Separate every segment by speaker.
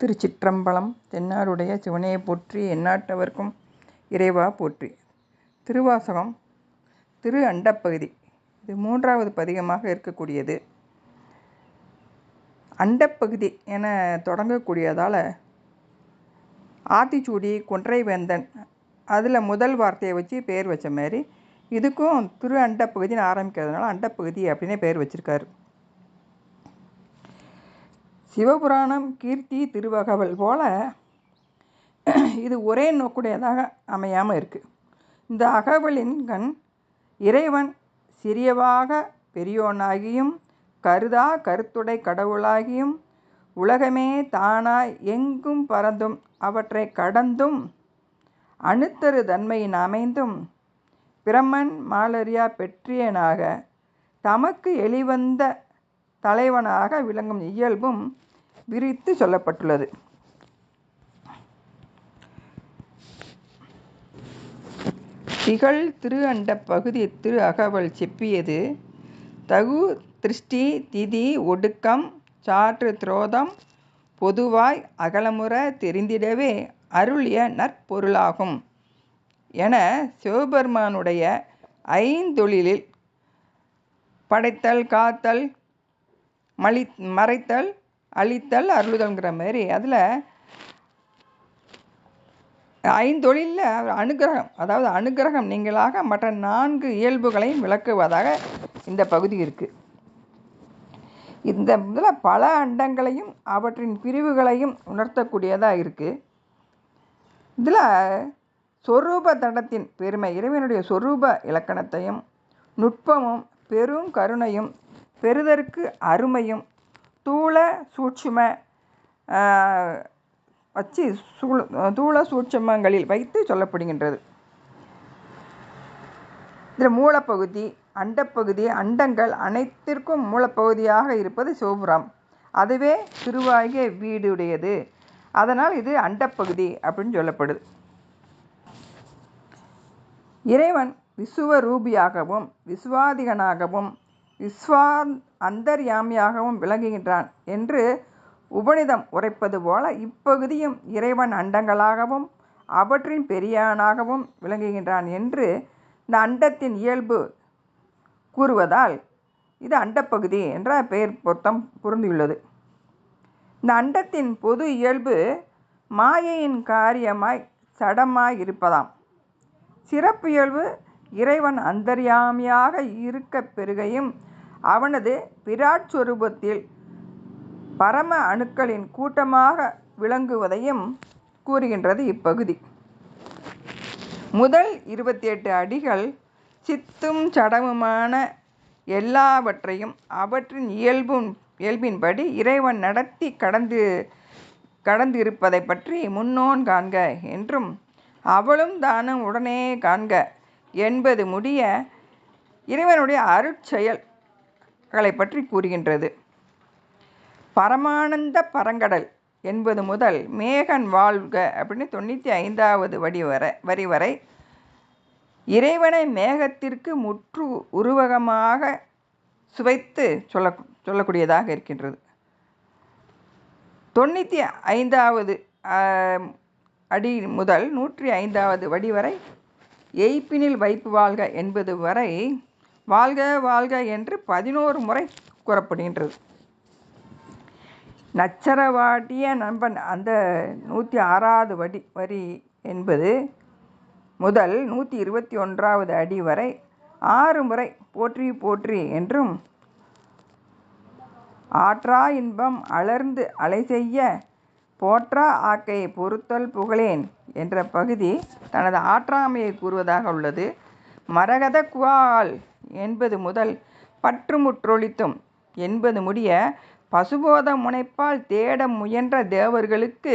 Speaker 1: திருச்சிற்றம்பலம் தென்னாடுடைய சிவனையை போற்றி எந்நாட்டவர்க்கும் இறைவா போற்றி. திருவாசகம் திரு அண்டப்பகுதி. இது மூன்றாவது பதிகமாக இருக்கக்கூடியது. அண்டப்பகுதி என தொடங்கக்கூடியதால் ஆத்திச்சூடி கொன்றைவேந்தன் அதில் முதல் வார்த்தையை வச்சு பேர் வச்ச மாதிரி இதுக்கும் திரு அண்டப்பகுதின்னு ஆரம்பிக்கிறதுனால அண்டப்பகுதி அப்படின்னே பேர் வச்சுருக்காரு. சிவபுராணம் கீர்த்தி திருவகவல் போல இது ஒரே நோக்குடையதாக அமையாமல் இருக்குது இந்த அகவலின் கண் இறைவன் சிறியவாக பெரியோனாகியும் கருதா கருத்துடை கடவுளாகியும் உலகமே தானாய் எங்கும் பறந்தும் அவற்றை கடந்தும் அணுத்தரு தன்மையின் அமைந்தும் பிரம்மன் மாலரியா பெற்றியனாக தமக்கு எளிவந்த தலைவனாக விளங்கும் இயல்பும் விரித்து சொல்லப்பட்டுள்ளது. திகழ் திரு அண்ட பகுதி திரு அகவல் செப்பியது தகு திருஷ்டி திதி ஒடுக்கம் சாற்று துரோதம் பொதுவாய் அகலமுற தெரிந்திடவே அருளிய நற்பொருளாகும். என சிவபெருமானுடைய ஐந்தொழிலில் படைத்தல் காத்தல் மலி மறைத்தல் அழித்தல் அருளுதல்ங்கிற மாதிரி. அதில் ஐந்தொழிலில் அனுகிரகம் அதாவது அனுகிரகம் நீங்களாக மற்ற நான்கு இயல்புகளையும் விளக்குவதாக இந்த பகுதி இருக்குது இந்த இதில் பல அண்டங்களையும் அவற்றின் பிரிவுகளையும் உணர்த்தக்கூடியதாக இருக்குது இதில் சொரூப தடத்தின் பெருமை இறைவனுடைய சொரூப இலக்கணத்தையும் நுட்பமும் பெரும் கருணையும் பெறுதற்கு அருமையும் தூள சூட்சும வச்சு சூழ் தூள சூட்சமங்களில் வைத்து சொல்லப்படுகின்றது. இதில் மூலப்பகுதி அண்டப்பகுதி அண்டங்கள் அனைத்திற்கும் மூலப்பகுதியாக இருப்பது சிவபுரம் அதுவே திருவாகிய வீடுடையது. அதனால் இது அண்டப்பகுதி அப்படின்னு சொல்லப்படுது. இறைவன் விசுவரூபியாகவும் விஸ்வாதிகனாகவும் விஸ்வா அந்தர்யாமியாகவும் விளங்குகின்றான் என்று உபனிதம் உரைப்பது போல இப்பகுதியும் இறைவன் அண்டங்களாகவும் அவற்றின் பெரியானாகவும் விளங்குகின்றான் என்று இந்த அண்டத்தின் இயல்பு கூறுவதால் இது அண்டப்பகுதி என்ற பெயர் பொருத்தம் பொருந்தியுள்ளது. இந்த அண்டத்தின் பொது இயல்பு மாயையின் காரியமாய் சடமாய் இருப்பதாம் சிறப்பு இயல்பு இறைவன் அந்தர்யாமியாக இருக்க பெருகையும் அவனது விராட் சுரூபத்தில் பரம அணுக்களின் கூட்டமாக விளங்குவதையும் கூறுகின்றது இப்பகுதி. முதல் இருபத்தி எட்டு அடிகள் சித்தும் சடமுமான எல்லாவற்றையும் அவற்றின் இயல்பும் இயல்பின்படி இறைவன் நடத்தி கடந்து கடந்து இருப்பதை பற்றி முன்னோன் காண்க என்றும் அவளும் தானும் உடனே காண்க என்பது முடிய இறைவனுடைய அருட்செயல் அருட்செயல்களை பற்றி கூறுகின்றது. பரமானந்த பரங்கடல் என்பது முதல் மேகன் வாழ்க அப்படின்னு தொண்ணூற்றி ஐந்தாவது வடி வரை வரி வரை இறைவனை மேகத்திற்கு முற்று உருவகமாக சுவைத்து சொல்ல சொல்லக்கூடியதாக இருக்கின்றது. தொண்ணூற்றி ஐந்தாவது அடி முதல் நூற்றி ஐந்தாவது வடி வரை எய்ப்பினில் வைப்பு வாழ்க என்பது வரை வாழ்க வாழ்க என்று பதினோரு முறை கூறப்படுகின்றது. நச்சரவாட்டிய நண்பன் அந்த நூற்றி ஆறாவது வடி வரி என்பது முதல் நூற்றி இருபத்தி ஒன்றாவது அடி வரை ஆறு முறை போற்றி போற்றி என்றும் ஆற்றா இன்பம் அலர்ந்து அலை செய்ய போற்றா ஆக்கை பொறுத்தல் புகழேன் என்ற பகுதி தனது ஆற்றாமையை கூறுவதாக உள்ளது. மரகத குவால் என்பது முதல் பற்றுமுற்றொழித்தும் என்பது முடிய பசுபோத முனைப்பால் தேட முயன்ற தேவர்களுக்கு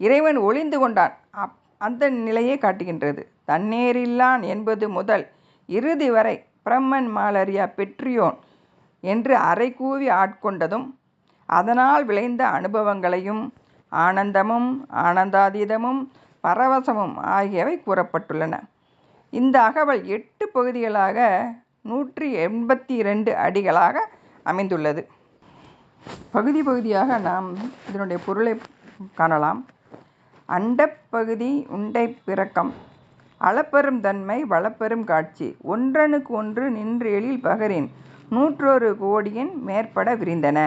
Speaker 1: இறைவன் ஒளிந்து கொண்டான். அப் அந்த நிலையை காட்டுகின்றது. தண்ணீரில்லான் என்பது முதல் இறுதி வரை பிரம்மன் மாலரியா பெற்றியோன் என்று அறை கூவி ஆட்கொண்டதும் அதனால் விளைந்த அனுபவங்களையும் ஆனந்தமும் ஆனந்தாதீதமும் பரவசமும் ஆகியவை கூறப்பட்டுள்ளன. இந்த அகவல் எட்டு பகுதிகளாக நூற்றி எண்பத்தி ரெண்டு அடிகளாக அமைந்துள்ளது. பகுதி பகுதியாக நாம் இதனுடைய பொருளை காணலாம். அண்டப்பகுதி உண்டை பிறக்கம். அளப்பெரும் தன்மை வளப்பெரும் காட்சி. ஒன்றனுக்கு ஒன்று நின்று எழில் பகரின் நூற்றொரு கோடியின் மேற்பட விரிந்தன.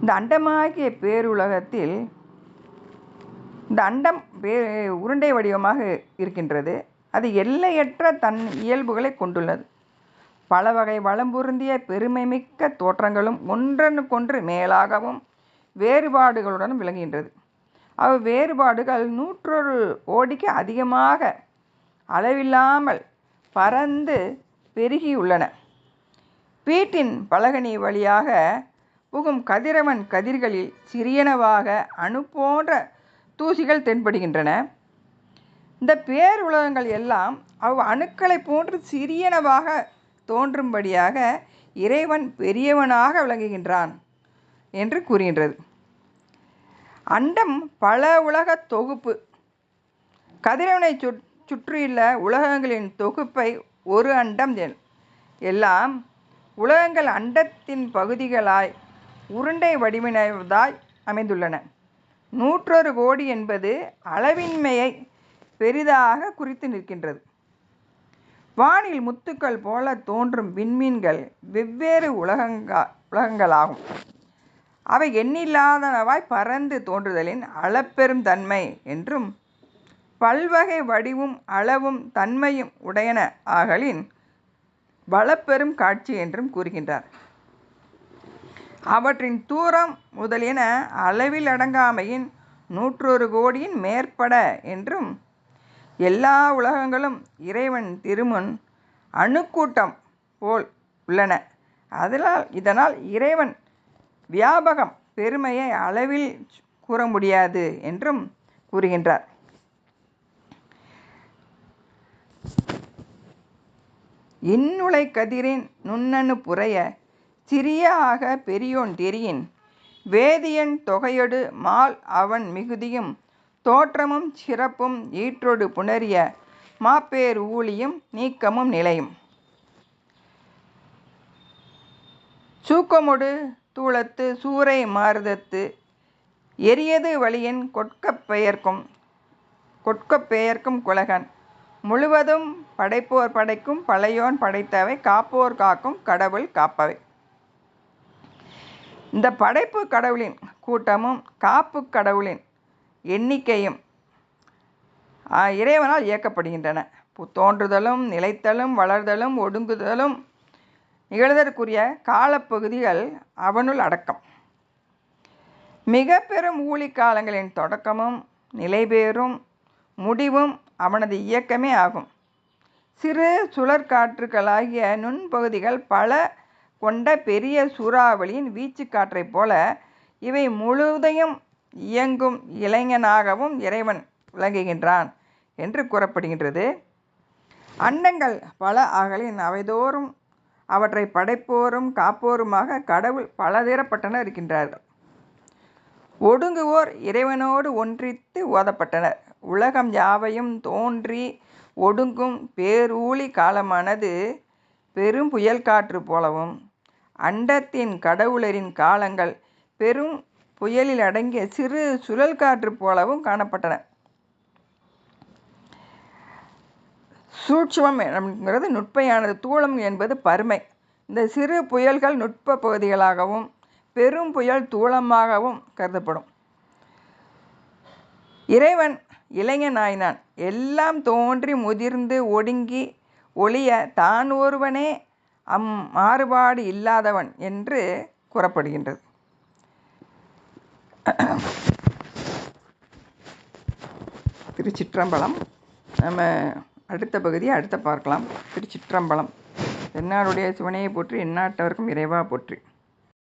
Speaker 1: இந்த அண்டமாகிய பேருலகத்தில் இந்த அண்டம் பே உருண்டை வடிவமாக இருக்கின்றது. அது எல்லையற்ற தன் இயல்புகளை கொண்டுள்ளது. பல வகை வளம் பொருந்திய பெருமைமிக்க தோற்றங்களும் ஒன்றனுக்கொன்று மேலாகவும் வேறுபாடுகளுடன் விளங்குகின்றது. அவ் வேறுபாடுகள் நூற்றொரு கோடிக்கு அதிகமாக அளவில்லாமல் பறந்து பெருகியுள்ளன. வீட்டின் பலகனி வழியாக புகும் கதிரவன் கதிர்களில் சிறியனவாக அணு போன்ற தூசிகள் தென்படுகின்றன. இந்த பேருலகங்கள் எல்லாம் அவ் அணுக்களை போன்று சிறியனவாக தோன்றும்படியாக இறைவன் பெரியவனாக விளங்குகின்றான் என்று கூறுகின்றது. அண்டம் பல உலக தொகுப்பு. கதிரவனை சுற் சுற்றியுள்ள உலகங்களின் தொகுப்பை ஒரு அண்டம் எல்லாம் உலகங்கள் அண்டத்தின் பகுதிகளாய் உருண்டை வடிவினதாய் அமைந்துள்ளன. நூற்றொரு கோடி என்பது அளவின்மையை பெரிதாக குறித்து நிற்கின்றது. வானில் முத்துக்கள் போல தோன்றும் விண்மீன்கள் வெவ்வேறு உலகங்கா உலகங்களாகும். அவை எண்ணில்லாதனவாய் பறந்து தோன்றுதலின் அளப்பெரும் தன்மை என்றும் பல்வகை வடிவும் அளவும் தன்மையும் உடையன ஆகலின் வளப்பெரும் காட்சி என்றும் கூறுகின்றார். அவற்றின் தூரம் முதலியன அளவில் அடங்காமையின் நூற்றொரு கோடியின் மேற்பட என்றும் எல்லா உலகங்களும் இறைவன் திருமுன் அணுக்கூட்டம் போல் உள்ளன. அதனால் இதனால் இறைவன் வியாபகம் பெருமையை அளவில் கூற முடியாது என்றும் கூறுகின்றார். இன்னுலை கதிரின் நுண்ணணு புரைய சிறிய ஆக பெரியோன் தெரியின் வேதியன் தொகையொடு மால் அவன் மிகுதியும் தோற்றமும் சிறப்பும் ஈற்றொடு புணரிய மாப்பேர் ஊழியும் நீக்கமும் நிலையும். சூக்கமொடு தூளத்து சூறை மாறுதத்து எரியது வழியின் கொட்கப் பெயர்க்கும் குலகன். முழுவதும் படைப்போர் படைக்கும் பழையோன் படைத்தவை காப்போர் காக்கும் கடவுள் காப்பவை. இந்த படைப்பு கடவுளின் கூட்டமும் காப்பு கடவுளின் எண்ணிக்கையும் இறைவனால் இயக்கப்படுகின்றன. தோன்றுதலும் நிலைத்தலும் வளர்தலும் ஒடுங்குதலும் நிகழ்தற்குரிய காலப்பகுதிகள் அவனுள் அடக்கம். மிக பெரும் ஊழிக்காலங்களின் தொடக்கமும் நிலைபேறும் முடிவும் அவனது இயக்கமே ஆகும். சிறு சுழற்காற்றுகளாகிய நுண்பகுதிகள் பல கொண்ட பெரிய சூறாவளியின் வீச்சு காற்றைப் போல இவை முழுதையும் இயங்கும் இளைஞனாகவும் இறைவன் விளங்குகின்றான் என்று கூறப்படுகின்றது. அண்டங்கள் பல அகலின் அவைதோறும் அவற்றை படைப்போரும் காப்போருமாக கடவுள் பலதரப்பட்டனர் இருக்கின்றார்கள். ஒடுங்குவோர் இறைவனோடு ஒன்றித்து ஓதப்பட்டனர். உலகம் யாவையும் தோன்றி ஒடுங்கும் பேரூழி காலமானது பெரும் புயல் காற்று போலவும் அண்டத்தின் கடவுளரின் காலங்கள் பெரும் புயலில் அடங்கிய சிறு சுழல் காற்று போலவும் காணப்பட்டன. சூட்சமம் என்கிறது நுட்பையானது தூளம் என்பது பருமை. இந்த சிறு புயல்கள் நுட்ப பகுதிகளாகவும் பெரும் புயல் தூளமாகவும் கருதப்படும். இறைவன் இளைஞனாயினான். எல்லாம் தோன்றி முதிர்ந்து ஒடுங்கி ஒளிய தான் ஒருவனே அம் மாறுபாடு இல்லாதவன் என்று கூறப்படுகின்றது. திருச்சிற்றம்பலம். நம்ம அடுத்த பகுதியை அடுத்த பார்க்கலாம். திருச்சிற்றம்பலம். என்னாருடைய சிவனையை போற்றி எந்நாட்டவர்க்கும் இறைவா போற்றி.